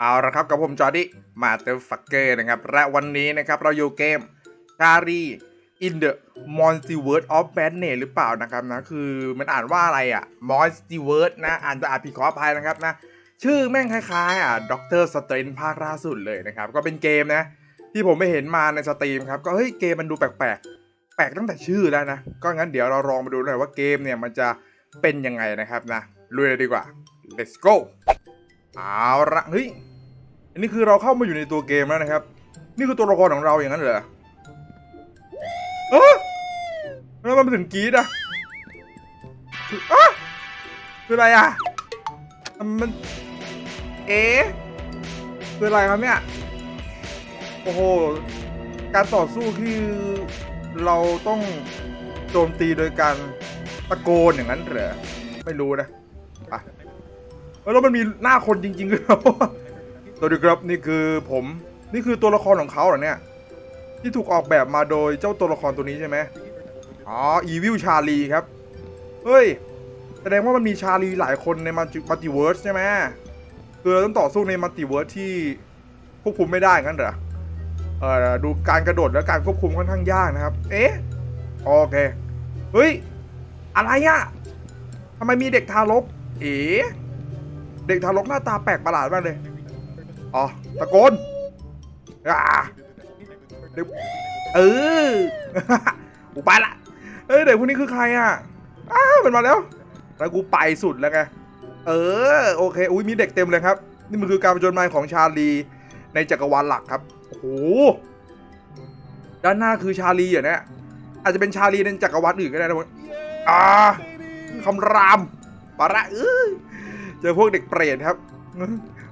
เอาละครับกับผมจอร์ดี้มาเตอร์ฟักเกอร์นะครับ และวันนี้นะครับเราอยู่เกมชารี in the multiverse of madness หรือเปล่านะครับนะคือมันอ่านว่าอะไรอะ multiverse นะอ่านจะอ่านผิดขออภัยนะครับนะชื่อแม่งคล้ายๆอะด็อกเตอร์สเตรนภาคล่าสุดเลยนะครับ ก็เป็นเกมนะ ที่ผมไปเห็นมาในสตรีมครับ ก็เฮ้ยเกมมันดูแปลกๆ แปลกตั้งแต่ชื่อแล้วนะ ก็งั้นเดี๋ยวเราลองมาดูหน่อยว่าเกมเนี่ยมันจะเป็นยังไงนะครับนะลุยเลยดีกว่า let's go เอาละเฮ้ย อันนี้คือเราเข้ามาอยู่ในตัวเกมแล้วนะครับ นี่คือตัวละครของเราอย่างนั้นเหรอเออแล้วมันมาถึงกรีดอะออะคืออะไรอะมัน เอ๊คืออะไรครับเนี่ย โอ้โห การต่อสู้คือเราต้องโจมตีโดยการตะโกนอย่างนั้นเหรอ ไม่รู้นะไป แล้วมันมีหน้าคนจริงๆด้วยเหรอสวัสดีครับนี่คือผมนี่คือตัวละครของเขาเหรอเนี่ย ที่ถูกออกแบบมาโดยเจ้าตัวละครตัวนี้ใช่ไหมอ๋ออีวิลชาลีครับเฮ้ยแสดงว่ามันมีชาลีหลายคนในมัลติเวิร์สใช่ไหมคือเราต้องต่อสู้ในมัลติเวิร์สที่ควบคุมไม่ได้งั้นเหรอเออดูการกระโดดและการควบคุมค่อนข้างยากนะครับ เอ๊ะโอเคเฮ้ยอะไรอะทำไมมีเด็กทารกเอ๋ เด็กทารกหน้าตาแปลกประหลาดมากเลย อ๋อ ตะโกนอ่าเดี๋ยวเออกูไปละ เอ้ยเด็กพวกนี้คือใครอะ อ้าวมันมาแล้ว แล้วกูไปสุดแล้วไง เออ โอเค อุ้ยมีเด็กเต็มเลยครับ นี่มันคือการผจญภัยของชาลีในจักรวาลหลักครับ โอ้โห ด้านหน้าคือชาลีอะเนี่ย อาจจะเป็นชาลีในจักรวาลอื่นก็ได้นะผมอ่าคำรามปะระเอ้ย จอพวกเด็กเปรตครับ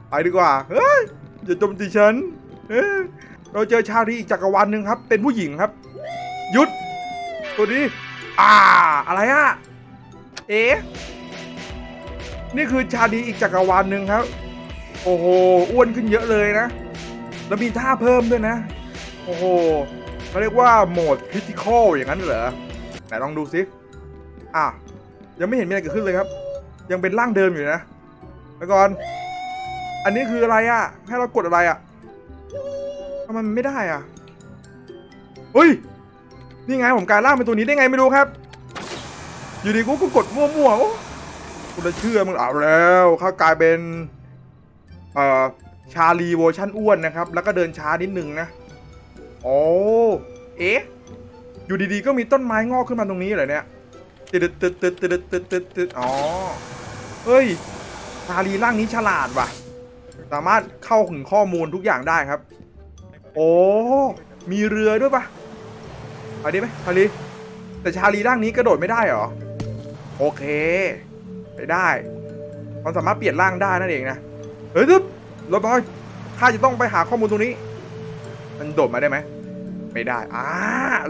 ไปดีกว่า เฮ้ยอย่าจมตีฉันเอ้ยเราเจอชาลีอีกจักรวาลหนึ่งครับ เป็นผู้หญิงครับ หยุด ตัวนี้ อ่า อะไรอะเอ๊ะนี่คือชาลีอีกจักรวาลหนึ่งครับ โอ้โห อ้วนขึ้นเยอะเลยนะ แล้วมีท่าเพิ่มด้วยนะ โอ้โหเขาเรียกว่าโหมดคริติคอลอย่างนั้นเหรอ ไหนลองดูสิอะ ยังไม่เห็นมีอะไรเกิดขึ้นเลยครับ ยังเป็นร่างเดิมอยู่นะ ไปก่อน อันนี้คืออะไรอะ่ะ ให้เรากดอะไรอะ่ะทำไมมันไม่ได้อะเฮ้ย นี่ไงผมกลายร่างเป็นตัวนี้ได้ไงไม่รู้ครับ อยู่ดีกูก็กดมั่วๆโอ้กูจะเชื่อมึงเอาแล้วเขากลายเป็นเอ่อชาลีเวอร์ชั่นอ้วนนะครับ แล้วก็เดินช้านิดนึงนะโอ้เอ๊ะ อยู่ดีๆก็มีต้นไม้งอกขึ้นมาตรงนี้เหรอเนี่ยตึดตึดตึดตึดตึดตึดตึดอ๋อ เฮ้ย ชาลีร่างนี้ฉลาดว่ะ สามารถเข้าถึงข้อมูลทุกอย่างได้ครับ โอ้ มีเรือด้วยปะไปดิไหมชาลีแต่ชาลีร่างนี้กระโดดไม่ได้เหรอ โอเค ไปได้มันสามารถเปลี่ยนร่างได้นั่นเองนะ เฮ้ยทึบรถบอยข้าจะต้องไปหาข้อมูลตรงนี้ มันโดดมาได้ไหม ไม่ได้ อ่า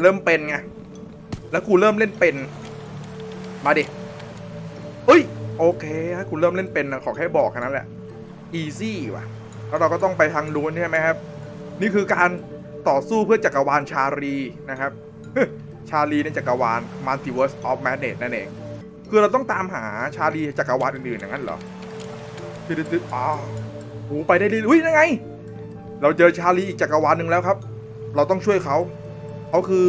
เริ่มเป็นไง แล้วกูเริ่มเล่นเป็น มาดิ โอเคถ้าคุณเริ่มเล่นเป็นนะขอแค่บอกแค่นั้นแหละ easy ว่ะ แล้วเราก็ต้องไปทางนู้นใช่ไหมครับ นี่คือการต่อสู้เพื่อจักรวาลชาลีนะครับ ชาลีในจักรวาล Multiverse of Madness นั่นเอง คือเราต้องตามหาชาลีจักรวาลอื่นๆอย่างนั้นเหรอตึ๊ดๆอ๋อโหไปได้ดีอุ้ยนั่นไง เราเจอชาลีอีกจักรวาลหนึ่งแล้วครับ เราต้องช่วยเขาเขาคือ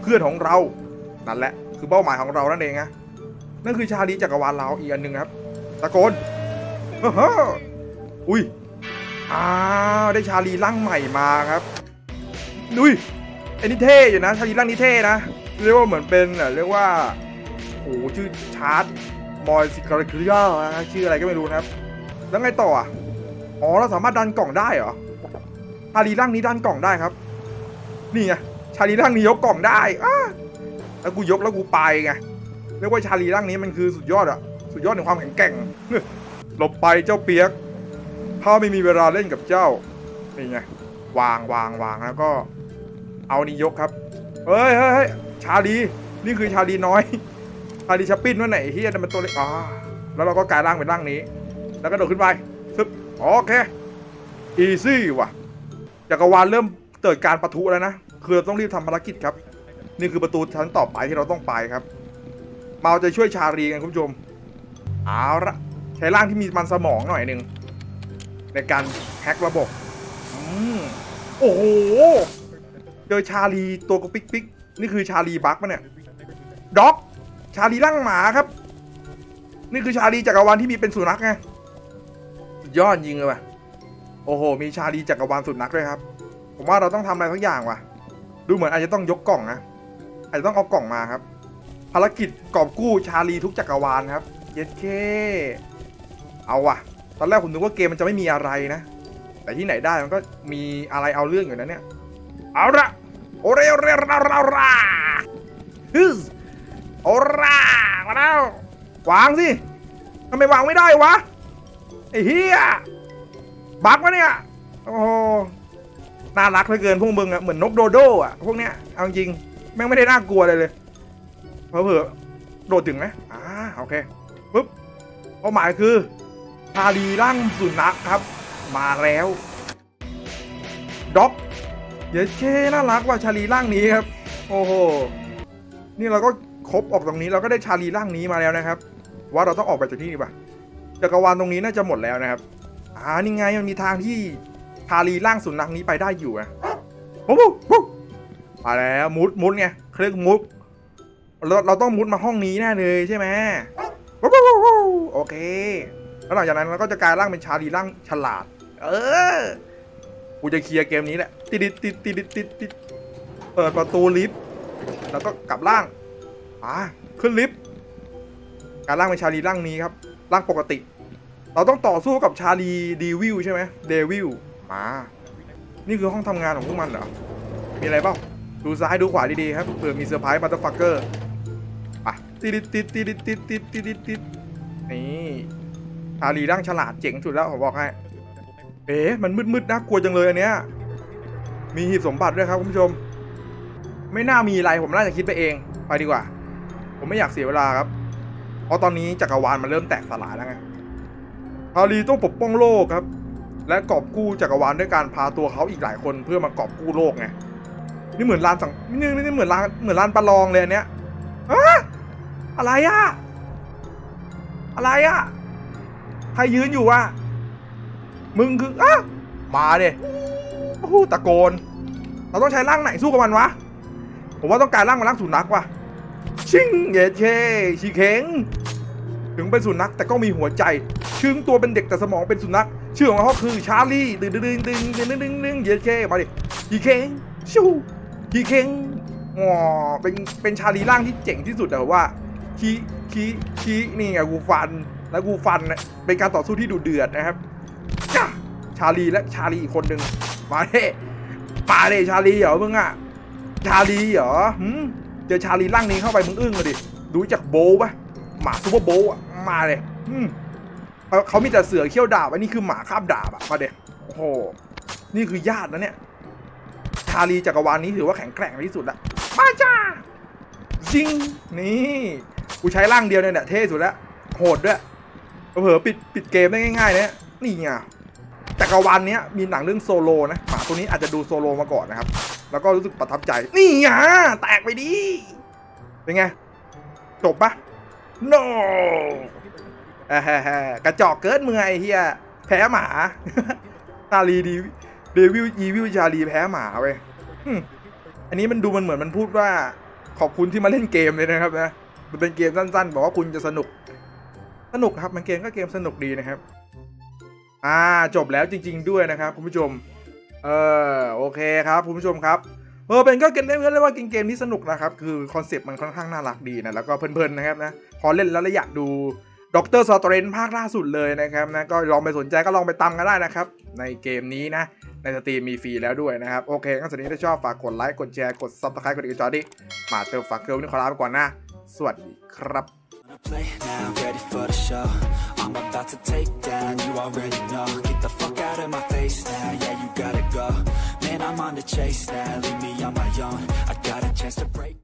เพื่อนของเรา นั่นแหละ คือเป้าหมายของเรานั่นเองนะ นั่นคือชาลีจักรวาลเราอีกอันหนึ่งครับ ตะโกนอุ้ยอ้าวได้ชาลีร่างใหม่มาครับดุยอ้นี่เท่อยู่นะชาลีร่างนี้เท่นะ เรียกว่าเหมือนเป็นเอ่อเรียกว่าโอ้ชื่อชาร์ตมอยซิคาริคิาชื่ออะไรก็ไม่รู้นะครับ แล้วไงต่ออะอ๋อเราสามารถดันกล่องได้เหรอชาลีร่างนี้ดันกล่องได้ครับ นี่ไงชาลีร่างนี้ยกกล่องได้อ้าแล้วกูยกแล้วกูไปไง เรียกว่าชาลีร่างนี้มันคือสุดยอดอะสุดยอดในความแข็งแกร่งหลบไปเจ้าเปียกถ้าไม่มีเวลาเล่นกับเจ้านี่ไงวางวางวางแล้วก็ เอานี่ยกครับเฮ้ยเฮ้ยชาลีนี่คือชาลีน้อยชาลีชัปปิ้นว่าไหนเฮียแต่มันตัวเล็กอ่าแล้วเราก็กลายร่างเป็นร่างนี้ แล้วก็โดดขึ้นไปซึบโอเคอีซี่ว่ะจักรวาลเริ่มเกิดการประทุแล้วนะ คือเราต้องรีบทำภารกิจครับ นี่คือประตูชั้นต่อไปที่เราต้องไปครับ เอาใจช่วยชาลีกันคุณผู้ชมเอาละใช้ร่างที่มีมันสมองหน่อยหนึ่งในการแฮกระบบอืมโอ้โหเจอชาลีตัวกระปิกปิกนี่คือชาลีบักปะเนี่ยด็อก ชาลีร่างหมาครับ นี่คือชาลีจักรวาลที่มีเป็นสุนัขไงสุดยอดจริงเลยว่ะโอ้โห มีชาลีจักรวาลสุนัขด้วยครับ ผมว่าเราต้องทำอะไรสักอย่างว่ะ ดูเหมือนอาจจะต้องยกกล่องนะอาจจะต้องเอากล่องมาครับ ภารกิจกอบกู้ชาลีทุกจักรวาลครับ เย็ดเค เอาว่ะ ตอนแรกผมนึกว่าเกมมันจะไม่มีอะไรนะ แต่ที่ไหนได้มันก็มีอะไรเอาเรื่องอยู่นะเนี่ย เอาละโอเรโอเรราราราฮึสโอรามาแล้ววางสิทำไมวางไม่ได้วะ ไอ้เฮียบักวะเนี่ย โอ้น่ารักเหลือเกินพวกมึงอะเหมือนนกโดโดอะพวกเนี้ย เอาจริง แม่งไม่ได้น่ากลัวเลยเลย เผลอโดดถึงไหมอ่าโอเคปุ๊บเป้าหมายคือชาลีร่างสุนัขครับ มาแล้วด็อกเดี๋ยวเช่น่ารักว่าชาลีร่างนี้ครับ โอ้โหนี่เราก็ครบออกตรงนี้เราก็ได้ชาลีร่างนี้มาแล้วนะครับ ว่าเราต้องออกไปจากที่นี่ป่ะจักรวาลตรงนี้น่าจะหมดแล้วนะครับอ่านี่ไงมันมีทางที่ชาลีร่างสุนัขนี้ไปได้อยู่อะโอ้โหมาแล้วมุดมุดไงเครื่องมุด เราเราต้องมุดมาห้องนี้แน่เลยใช่ไหมโอเค แล้วหลังจากนั้นเราก็จะกลายร่างเป็นชาลีร่างฉลาด เออ กูจะเคลียร์เกมนี้แหละ ติดติดติดติดติดเปิดประตูลิฟต์ แล้วก็กลับร่าง อ่า ขึ้นลิฟต์ การร่างเป็นชาลีร่างนี้ครับ ร่างปกติ เราต้องต่อสู้กับชาลีดีวิลใช่ไหมเดวิล มา นี่คือห้องทำงานของพวกมันเหรอ มีอะไรบ้างดูซ้ายดูขวาดีๆครับเผื่อมีเซอร์ไพรส์บัตเตอร์ฟักเกอร์ ติดติดติดติดติดติดติดติดนี่ชาลีร่างฉลาดเจ๋งสุดแล้วผมบอกให้เอ๊ะมันมืดๆน่ากลัวจังเลยอันเนี้ยมีหีบสมบัติด้วยครับคุณผู้ชม ไม่น่ามีอะไรผมน่าจะคิดไปเอง ไปดีกว่า ผมไม่อยากเสียเวลาครับ เพราะตอนนี้จักรวาลมันเริ่มแตกสลายแล้วไงชาลีต้องปกป้องโลกครับ และกอบกู้จักรวาลด้วยการพาตัวเขาอีกหลายคนเพื่อมากอบกู้โลกไงนี่เหมือนลานสังนี่นี่เหมือนลานเหมือนลานประลองเลยอันเนี้ย อะไรอะอะไรอะใครยืนอยู่วะมึงคืออะมาเดโอ้โหตะโกน เราต้องใช้ร่างไหนสู้กับมันวะ ผมว่าต้องการร่างมันร่างสุนัขว่ะ ชิงเยเชชีเข็ง ถึงเป็นสุนัขแต่ก็มีหัวใจ ชึงตัวเป็นเด็กแต่สมองเป็นสุนัข ชื่อของเขาคือชาร์ลี่ดึงดึงดึงดึงดึงดึงดึงเยเชมาดิชีเข็งชูชีเข็งอ๋อเป็นเป็นชาร์ลีร่างที่เจ๋งที่สุดแต่ว่า คีคีคีนี่ไงกูฟัน แล้วกูฟันเป็นการต่อสู้ที่ดุเดือดนะครับจ้าชาลีและชาลีอีกคนหนึ่งมาเด้มาเด้ชาลีเหรอมึงอะชาลีเหรอหืมเจอชาลีร่างนี้เข้าไปมึงอึ้งเลยดิดูจากโบว์ปะหมาซูเปอร์โบว์อะมาเลยอืมเขามีแต่เสือเขี้ยวดาบอันนี้คือหมาคาบดาบอะมาเด้โอ้โหนี่คือญาตินะเนี่ยชาลีจักรวาลนี้ถือว่าแข็งแกร่งที่สุดละมาจ้าจริงนี่ กูใช้ร่างเดียวเนี่ยเท่สุดแล้ว โหดด้วยเผลอปิดปิดเกมได้ง่ายๆเนี่ยนี่ไงจักรวาลเนี้ยมีหนังเรื่องโซโลนะหมาตัวนี้อาจจะดูโซโลมาก่อนนะครับ แล้วก็รู้สึกประทับใจ นี่ไงแตกไปดิเป็นไง จบปะ no เอ้ยๆกระจอกเกินมึงไงไอ้เฮียแพ้หมาชาลีดีเดวิลอีวิลชาลีแพ้หมาเว้ยอันนี้มันดูมันเหมือนมันพูดว่า ขอบคุณที่มาเล่นเกมเลยนะครับนะ มันเป็นเกมสั้นๆ บอกว่าคุณจะสนุก สนุกครับ มันเกมก็เกมสนุกดีนะครับ อ่าจบแล้วจริง ๆ ด้วยนะครับคุณผู้ชม เออโอเคครับคุณผู้ชมครับเออเป็นก็เกมเล่นเรียกว่าเกมที่สนุกนะครับ คือคอนเซปต์มันค่อนข้างน่ารักดีนะ แล้วก็เพลินๆนะครับนะ พอเล่นแล้วล้วอยากดูด็อกเตอร์สตรนภาคล่าสุดเลยนะครับนะ ก็ลองไปสนใจก็ลองไปตามกันได้นะครับ ในเกมนี้นะ ในสตรีมมีฟรีแล้วด้วยนะครับ โอเคงั้นสำหรับนี้ถ้าชอบฝากกดไลค์ กดแชร์ กดซับสไครต์กดติดตามจอดิมาเติมฝากเกิร์ลนี่ขอลาไปก่อนนะ สวัสดีครับ Play now, ready for the show. I'm about to take down, you already know. Get the fuck out of my face now, yeah, you gotta go. Man, I'm on the chase now, leave me on my own. I got a chance to break.